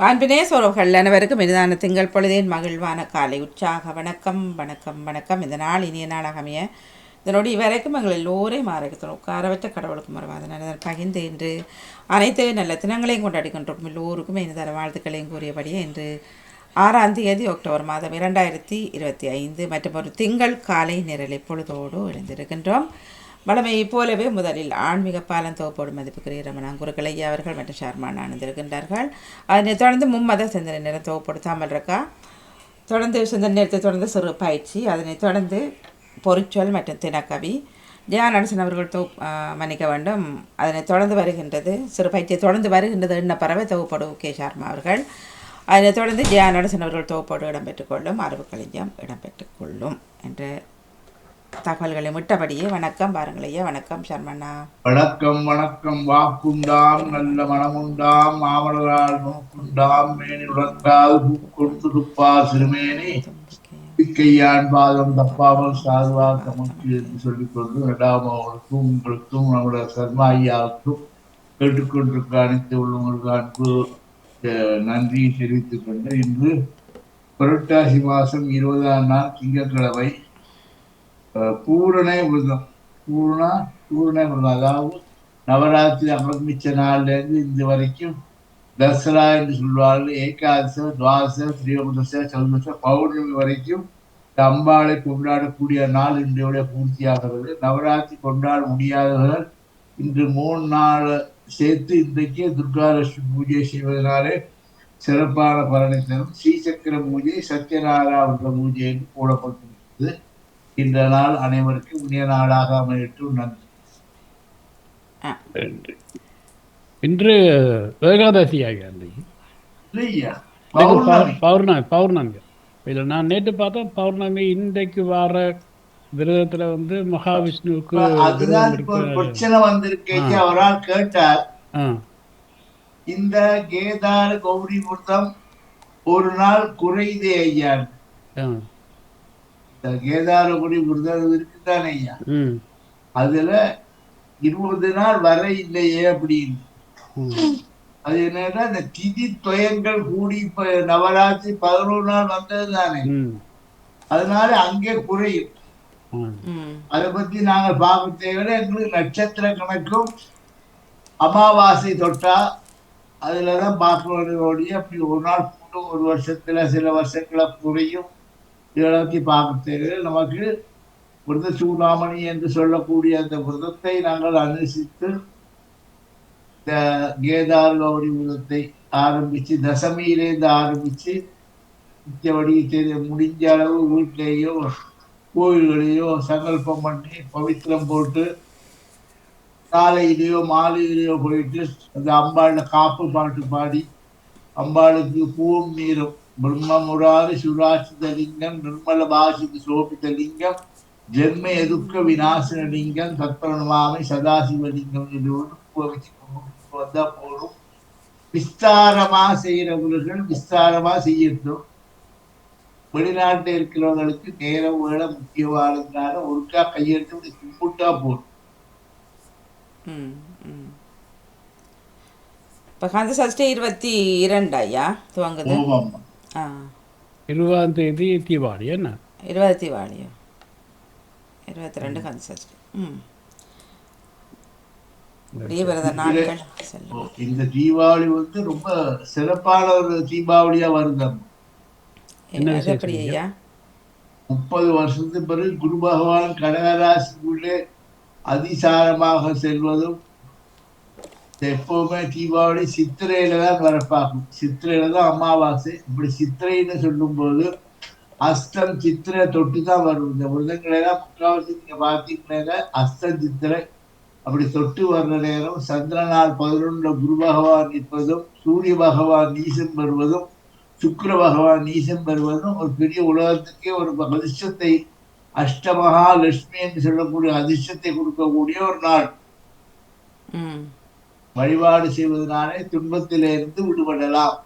வான்பினே சோழர்கள் அனைவருக்கும் இனிதான திங்கள் பொழுதேன் மகிழ்வான காலை உற்சாக வணக்கம் வணக்கம் வணக்கம். இந்த நாள் இனிய நாளாக அமைய. இதனோடு இவரைக்கும் எங்கள் எல்லோரையும் ஆரோக்கியத்தோடு உட்கார வச்ச கடவுளுக்கு மறவாத நல்லதன் பகிர்ந்து என்று அனைத்து நல்ல தினங்களையும் கொண்டாடி கொண்டிருக்கும் எல்லோருக்கும் இனிதர வாழ்த்துக்களையும் கூறியபடியே என்று ஆறாம் தேதி அக்டோபர் மாதம் இரண்டாயிரத்தி இருபத்தி ஐந்து மற்றும் ஒரு திங்கள் காலை நிரலை பொழுதோடு எழுந்திருக்கின்றோம். வளமையை போலவே முதலில் ஆன்மீக பாலம் தொகுப்போடு மதிப்புக்குரிய ரமணான் குருக்களையா அவர்கள் மற்றும் ஷர்மான் அணிந்திருக்கின்றார்கள் அதனைத் தொடர்ந்து மும்மத சிந்தனை நேரம் தொகுப்போடு தாமல் இருக்கா? தொடர்ந்து சிந்தனை நேரத்தை தொடர்ந்து சிறு பயிற்சி அதனைத் தொடர்ந்து பொறிச்சொல் மற்றும் தினக்கவி. ஜெயா நடசன் அவர்கள் தொ மன்னிக்க வேண்டும். அதனைத் தொடர்ந்து வருகின்றது சிறு பயிற்சியை தொடர்ந்து வருகின்றது என்ன பறவை தொகுப்போடு கே. சர்மா அவர்கள். அதனைத் தொடர்ந்து ஜெயா நடசன் அவர்கள் தொகுப்போடு இடம்பெற்றுக் கொள்ளும் அறிவு களஞ்சியம் இடம்பெற்றுக் கொள்ளும் என்ற தகவல்களை விட்டபடியே வணக்கம் பாருங்களையே. வணக்கம் சர்மண்ணா. வணக்கம் வணக்கம். வாக்குண்டாம் நல்ல மனமுண்டாம் மாமலரால் நோக்குண்டாம் மேனி உறங்கால் கொடுத்துருப்பா சிறுமேனி. கையான் பாதம் தப்பாமல் சாதுவாக தமக்கு என்று சொல்லிக் கொண்டு இரண்டாம் அவர்களுக்கும் உங்களுக்கும் நம்முடைய சர்மா ஐயாவுக்கும் கேட்டுக்கொண்டிருக்க அனைத்து உள்ளவங்களுக்கு அன்பு நன்றியை தெரிவித்துக் கொண்டு இன்று புரட்டாசி மாதம் இருபதாம் நாள் திங்கட்கிழமை அஹ், பூரண விரதம் பூர்ணா பூரண விரதம் அதாவது நவராத்திரி ஆரம்பிச்ச நாள்லேருந்து இந்த வரைக்கும் தசரா என்று சொல்வார்கள் ஏகாதச துவாச ஸ்ரீவதச சதுர்தச பௌர்ணமி வரைக்கும் தம்பாளை அம்பாளை கொண்டாடக்கூடிய நாள் இன்றைய பூர்த்தியாகிறது நவராத்திரி கொண்டாட முடியாதவர்கள் இன்று மூணு நாள் சேர்த்து இன்றைக்கு துர்காலட்சுமி பூஜை செய்வதனாலே சிறப்பான பலனை தரும் ஸ்ரீசக்கர பூஜை சத்யநாராயண பூஜை என்று போடப்பட்டிருக்கிறது இந்த நாள் அனைவருக்கும் இனிய நாளாக அமையட்டும். நன்றி. இன்று ஏகாதசி ஆகிய அன்றைக்கு. இல்லையா? இன்னைக்கு பௌ- பௌர்ணமி. பௌர்ணமி இல்லை நான் நேற்று பார்த்தேன் பௌர்ணமி இன்றைக்கு வர விரதத்துல வந்து மகாவிஷ்ணுவுக்கு பிரச்சனை வந்திருக்கேன் அவரால் கேட்டார். இந்த கேதார கௌரி விரதம் ஒரு நாள் குறைதே ஐயா. ஆ இந்த கேதார கௌரி விரதம் இருக்குதானே ஐயா? அதுல இருபது நாள் வர இல்லையே அப்படின்னு. அது என்னன்னா இந்த திதி துயங்கள் கூடி இப்ப நவராத்திரி பதினோரு நாள் வந்தது தானே அதனால அங்கே குறையும். அதை பத்தி நாங்க பார்க்க தேவையில்லை எங்களுக்கு நட்சத்திர கணக்கும் அமாவாசை தொட்டா அதுலதான் பார்க்கக்கூடிய அப்படி ஒரு நாள் கூட்டும் ஒரு வருஷத்துல சில வருஷங்கள குறையும். இதெல்லாத்தையும் பார்க்க தேவையில்லை நமக்கு விரத சூடாமணி என்று சொல்லக்கூடிய அந்த விரதத்தை நாங்கள் அனுசித்து இந்த கேதார் கௌரி விரதத்தை ஆரம்பித்து தசமியிலேருந்து ஆரம்பித்து மிச்சபடி தெரி- முடிஞ்ச அளவு வீட்டிலேயோ கோயில்களையோ சங்கல்பம் பண்ணி பவித்திரம் போட்டு காலையிலேயோ மாலையிலேயோ போயிட்டு அந்த அம்பாள காப்பு பாட்டு பாடி அம்பாளுக்கு பூவும் நீரும் பிரம்மமுராரி சுராசித லிங்கம் நிர்மல பாசித சோபித லிங்கம் ஜென்ம எதுக்க விநாசன லிங்கம் தத்பரணமாமை சதாசிவ லிங்கம் என்று ஒன்று வச்சு கும்பிட்டு போதும் விஸ்தாரமா செய்யறவர்கள் விஸ்தாரமா செய்யட்டும் வெளிநாட்டுல இருக்கிறவங்களுக்கு நேரம் வேலை முக்கியமானதுனால ஒருக்கா கையெழுத்து கும்பிட்டா போதும் ம் ம் இப்போ கந்த சஷ்டி இருபத்தி இரண்டு ஐயா துவங்குது இருபதாம் தேதி தீபாவளி என்ன? இருபத்தி வாழியோ இருபத்தி ரெண்டு கந்த சஷ்டி ம். இந்த தீபாவளி வந்து ரொம்ப சிறப்பான ஒரு தீபாவளியா வருது என்ன அது விசேஷம் எப்படி ஐயா? ஐயா? முப்பது வருஷத்துக்கு பிறகு குரு பகவான் கடகராசிக்குள்ளே அதிசாரமாக செல்வதும் எப்பவுமே தீபாவளி சித்திரையில தான் பிறப்பாகும் சித்திரையில தான் அமாவாசை. இப்படி சித்திரைன்னு சொல்லும்போது அஸ்தம் சித்திரை தொட்டு தான் வரும். இந்த விரதங்களை தான் முக்கால்வாசி நீங்க பார்த்தீங்கன்னா அஸ்தம் சித்திரை அப்படி தொட்டு வர்ற நேரம் சந்திரனால் பதினொன்று குரு பகவான் நிற்பதும் சூரிய பகவான் நீசம் வருவதும் சுக்கர பகவான் நீசம் வருவதும் ஒரு பெரிய உலகத்துக்கே ஒரு அதிர்ஷ்டத்தை அஷ்டமகா லட்சுமி என்று சொல்லக்கூடிய அதிர்ஷ்டத்தை கொடுக்கக்கூடிய ஒரு நாள். ம். வழிபாடு செய்வதனாலே துன்பத்திலிருந்து விடுபடலாம்.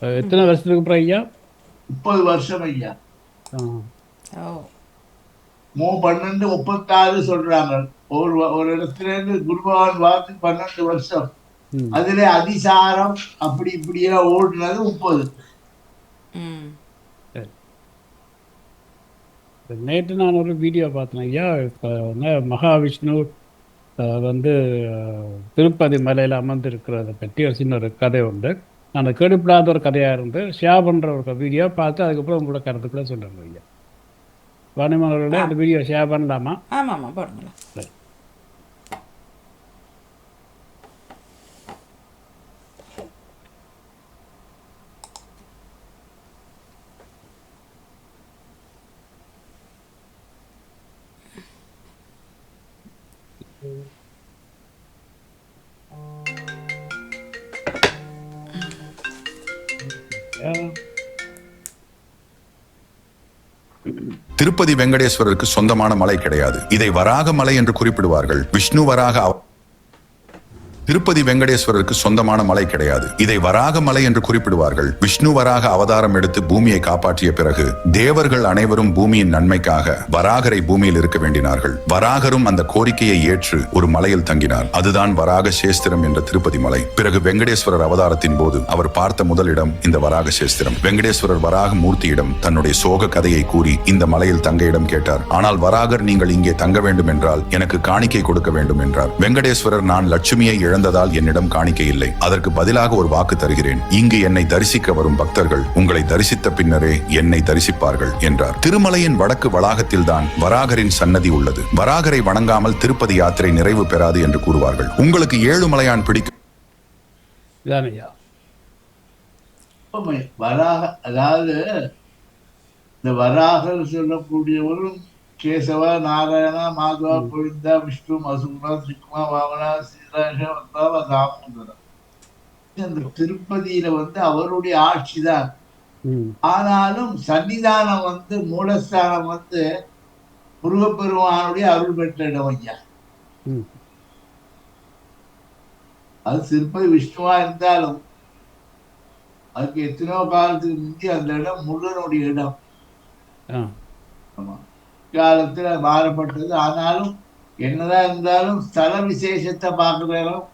எத்தனை வருஷத்துக்கு அப்புறம் ஐயா? முப்பது வருஷம் ஐயா. மூ பன்னெண்டு முப்பத்தாறு சொல்றாங்க. ஒரு ஒரு இடத்துல இருந்து குரு பகவான் பார்த்து பன்னெண்டு வருஷம். அதுல அதிசாரம் அப்படி இப்படியெல்லாம் ஓடுனது முப்பது. ம். நேற்று நான் ஒரு வீடியோ பார்த்தேன் ஐயா. மகாவிஷ்ணு வந்து திருப்பதி மலையில் அமர்ந்திருக்கிறத பற்றி ஒரு சின்ன ஒரு கதை உண்டு. நான் அதை கேள்விப்படாத ஒரு கதையாக இருந்து ஷேர் பண்ணுற ஒரு வீடியோ பார்த்து அதுக்கப்புறம் உங்களோட கருத்துக்களை சொல்கிறேன் ஐயா. வாணிமகளோட அந்த வீடியோ ஷேர் பண்ணலாமா? ஆமாம் ஆமாம் திருப்பதி வெங்கடேஸ்வரருக்கு சொந்தமான மலை கிடையாது. இதை வராக மலை என்று குறிப்பிடுவார்கள். விஷ்ணு வராக அவ- திருப்பதி வெங்கடேஸ்வரருக்கு சொந்தமான மலை கிடையாது. இதை வராக மலை என்று குறிப்பிடுவார்கள். விஷ்ணு வராக அவதாரம் எடுத்து பூமியை காப்பாற்றிய பிறகு தேவர்கள் அனைவரும் பூமியின் நன்மைக்காக வராகரை பூமியில் இருக்க வேண்டினார்கள். வராகரும் அந்த கோரிக்கையை ஏற்று ஒரு மலையில் தங்கினார். அதுதான் வராக சேஸ்திரம் என்ற திருப்பதி மலை. பிறகு வெங்கடேஸ்வரர் அவதாரத்தின் போது அவர் பார்த்த முதலிடம் இந்த வராக சேஸ்திரம். வெங்கடேஸ்வரர் வராக மூர்த்தியிடம் தன்னுடைய சோக கதையை கூறி இந்த மலையில் தங்க இடம் கேட்டார். ஆனால் வராகர் நீங்கள் இங்கே தங்க வேண்டும் என்றால் எனக்கு காணிக்கை கொடுக்க வேண்டும் என்றார் வெங்கடேஸ்வரர் நான் லட்சுமியை இழந்ததால் என்னிடம் காணிக்கை இல்லை அதற்கு பதிலாக ஒரு வாக்கு தருகிறேன். இங்கு என்னை தரிசிக்க வரும் பக்தர்கள் உங்களை தரிசித்த பின்னரே என்னை தரிசிப்பார்கள் என்றார். திருமலையின் வடக்கு வளாகத்தில் தான் வராகரின் சன்னதி உள்ளது. வராகரை வணங்காமல் திருப்பதி யாத்திரை நிறைவு பெறாது என்று கூறுவார்கள். உங்களுக்கு ஏழுமலையான் பிடிக்கும். வராக அதாவது இந்த வராகர் சொல்லக்கூடியவரும் கேசவ நாராயண மாதவ கோவிந்தா விஷ்ணு மசுகுணா சிக்மா வாமனா சீராஷ வந்தாவ தாமோதரம் இந்த திருப்பதியில வந்து அவருடைய ஆட்சி தான் ஆனாலும் சன்னிதானம் வந்து மூலஸ்தானம் வந்து முருகப்பெருமானுடைய அருள் பெற்ற இடம் ஐயா. அது திருப்பதி விஷ்ணுவா இருந்தாலும் அதுக்கு எத்தனையோ காலத்துக்கு முந்தி அந்த இடம் முருகனுடைய இடம். ஆமா. காலத்துல மாறப்பட்டது ஆனாலும் என்னதான் இருந்தாலும் ஸ்தல விசேஷத்தை பார்க்குற இடம்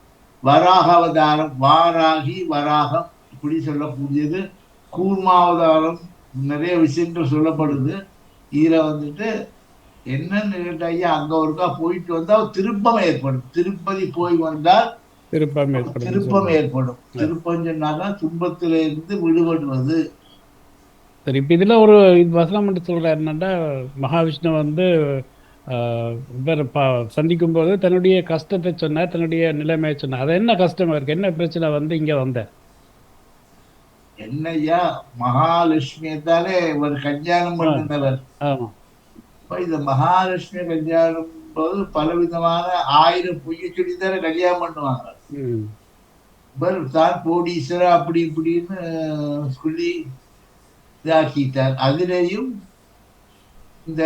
வராக அவதாரம் வாராகி வராகம் இப்படி சொல்லக்கூடியது. கூர்மாவதாரம் நிறைய விஷயங்கள் சொல்லப்படுது. இதுல வந்துட்டு என்னன்னு கேட்டா ஐயா அங்க ஒருக்கா போயிட்டு வந்தா திருப்பம் ஏற்படும். திருப்பதி போய் வந்தால் திருப்பம் ஏற்படும் திருப்பம் ஏற்படும். திருப்பம் சொன்னாதான் துன்பத்தில இருந்து விடுபடுவது. சரி இப்போ இதில் ஒரு இது வசனம் சொல்கிறார் என்னன்னா மகாவிஷ்ணு வந்து இவர் பா சந்திக்கும் போது தன்னுடைய கஷ்டத்தை சொன்னார் தன்னுடைய நிலைமையை சொன்னார். அது என்ன கஷ்டமா இருக்கு? என்ன பிரச்சனை வந்து இங்கே வந்த? என்னய்யா மகாலட்சுமியை தானே ஒரு கல்யாணம் அப்ப இந்த மகாலட்சுமி கல்யாணம் போது பலவிதமான ஆயிரம் பொய்ய சொல்லி தானே கல்யாணம் பண்ணுவாங்க. இவர் தான் கோடீஸ்வரர் அப்படி இப்படின்னு சொல்லி இதாக்கிட்டார். அதுலேயும் இந்த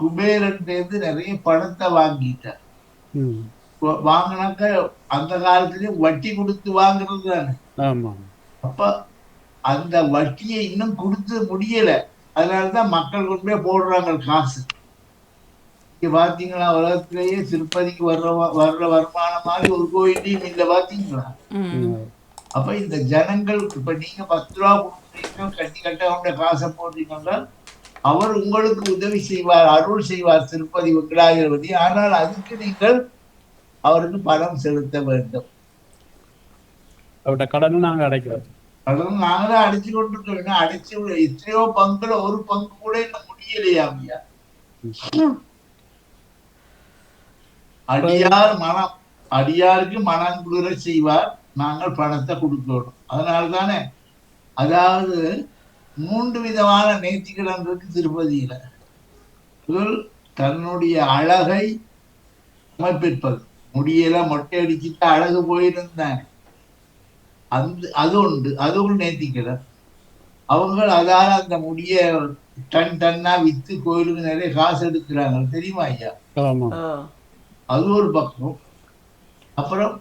குபேரன்லேருந்து நிறைய பணத்தை வாங்கிட்டார். வாங்கினாக்க அந்த காலத்துலயும் வட்டி கொடுத்து வாங்குறது தானே. அப்ப அந்த வட்டியை இன்னும் கொடுத்து முடியல. அதனாலதான் மக்கள் கொண்டு போய் போடுறாங்க காசு. இங்க பாத்தீங்களா உலகத்திலேயே திருப்பதிக்கு வர்ற வர்ற வருமானம் மாதிரி ஒரு கோயிலையும் இல்ல பாத்தீங்களா? அப்ப இந்த ஜனங்கள் இப்ப நீங்க பத்து ரூபா கொடுக்குறீங்க கட்டி கட்ட அவனுடைய காசை போடுறீங்கன்னா அவர் உங்களுக்கு உதவி செய்வார் அருள் செய்வார் திருப்பதி வெங்கடாஜலபதி ஆனால் அதுக்கு நீங்கள் அவருக்கு பணம் செலுத்த வேண்டும். அவரோட கடனை நாங்கள் அடைக்கிறோம். அதுவும் நாங்களும் அடிச்சு கொண்டு இருக்கோம் அடிச்சு எத்தனையோ பங்குல ஒரு பங்கு கூட இன்னும் முடியலையா ஐயா? அடியார் மனம் அடியாருக்கு மனம் குளிர செய்வார். நாங்கள் பணத்தை கொடுக்கணும் அதனால தானே அதாவது மூன்று விதமான நேர்த்திக்கடன் இருக்கு திருப்பதியில முதல் தன்னுடைய அழகை சமர்ப்பிப்பது. முடியல மொட்டை அடிச்சுட்டு அழகு போயிருந்தாங்க அந்த அது உண்டு அது ஒரு நேர்த்திக்கடன் அவங்க அதால அந்த முடிய டன் டன்னா வித்து கோயிலுக்கு நிறைய காசு எடுக்கிறாங்க தெரியுமா ஐயா? அது ஒரு பக்கம். அப்புறம்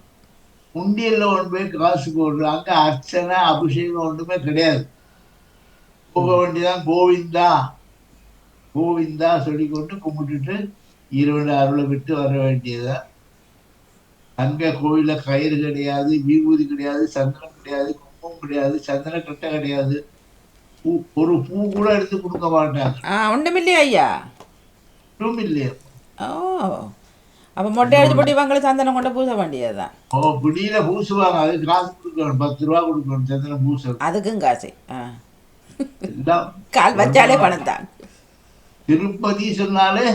உண்டியல்ல ஒன்று போய் காசு போடுறாங்க அர்ச்சனை அபிஷேகம் ஒன்றுமே கிடையாது. போக வேண்டியதான் கோவிந்தா. கோவிந்தா சொல்லிக்கொண்டு கும்பிட்டுட்டு இருவன அருளை விட்டு வர வேண்டியதுதான். அங்க கோயில கயிறு கிடையாது விபூதி கிடையாது சந்தனம் கிடையாது குங்குமம் கிடையாது சந்தன கட்டை கிடையாது. பூ ஒரு பூ கூட எடுத்து கொடுக்க மாட்டாங்க. ஆ ஒன்றுமில்லையா ஐயா? ஒன்றும் இல்லையா ஓ. அப்போ மொட்டை அடிச்சு போட்டு இவங்களுக்கு சந்தனம் கொண்டு பூச வேண்டியதுதான் ஓ பிடியில பூசுவாங்க அதுக்கு காசு கொடுக்கணும் பத்து ரூபா கொடுக்கணும் சந்தனம் பூச அதுக்கும் காசு கால் வச்சாலே பணம் தான் திருப்பதி சொன்னாலே